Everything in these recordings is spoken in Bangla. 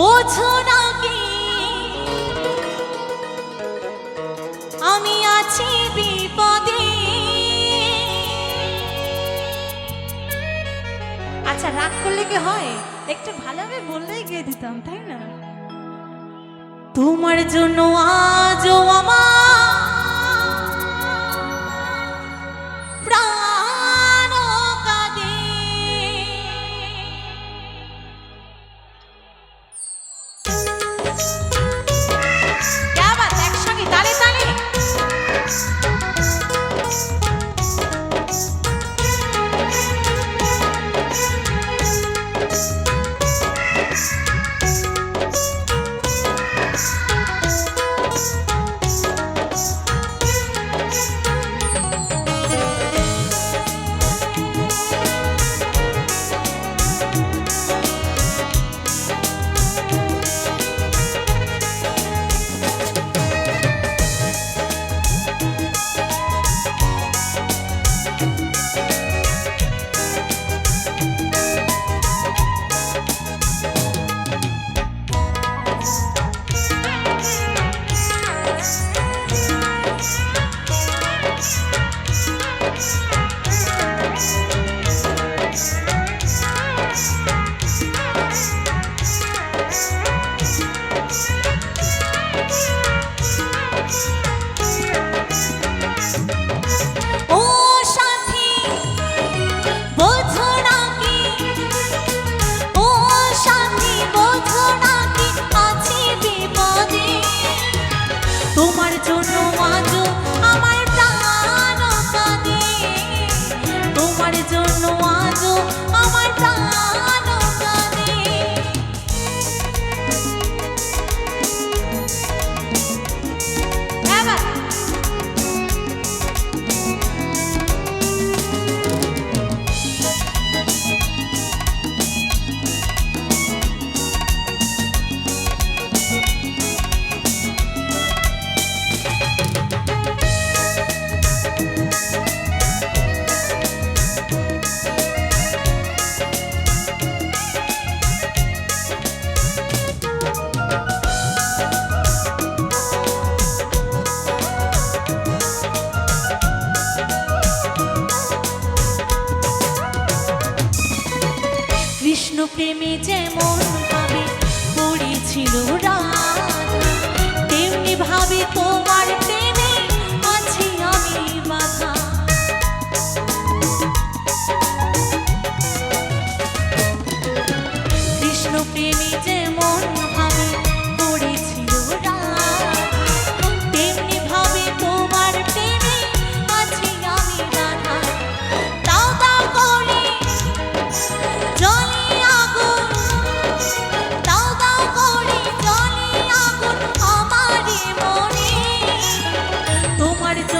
বোঝো না আমি আছি বিপদে। আচ্ছা রাগ করলে কি হয়? একটু ভালোভাবে বললেই গিয়ে দিতাম, তাই না? তোমার জন্য আজও আমার প্রেমে যেমন ভাবে পড়েছিল রাত, তেমনি ভাবে তোমার প্রেমে আছি আমি বাধা। কৃষ্ণ প্রেমী যেমন তোমার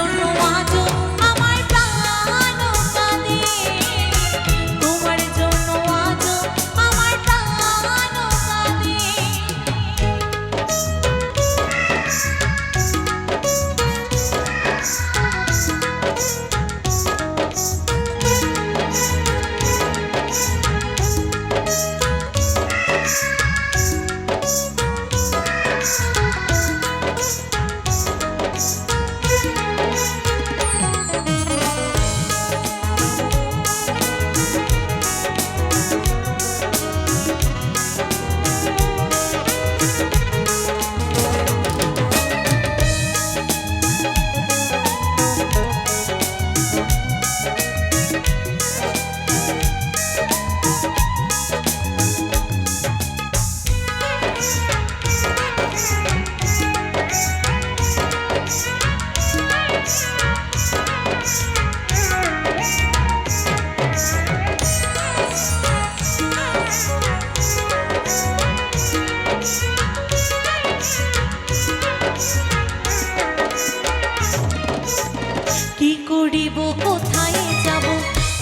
করিব কোথায় যাব?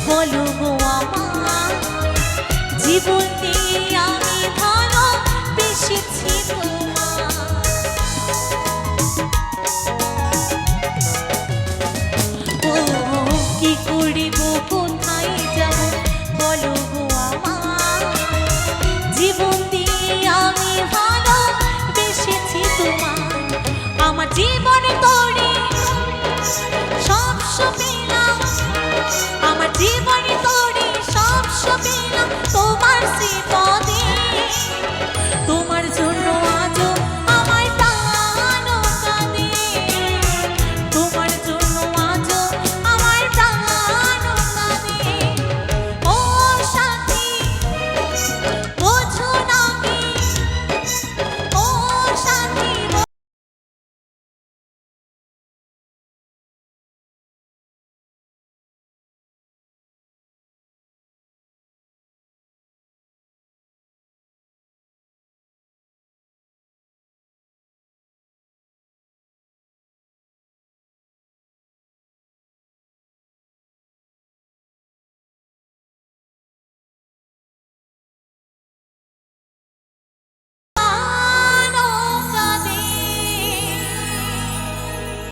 বলো গো আমার। জীবন দিয়ে আমি ভালো বেশি ছিল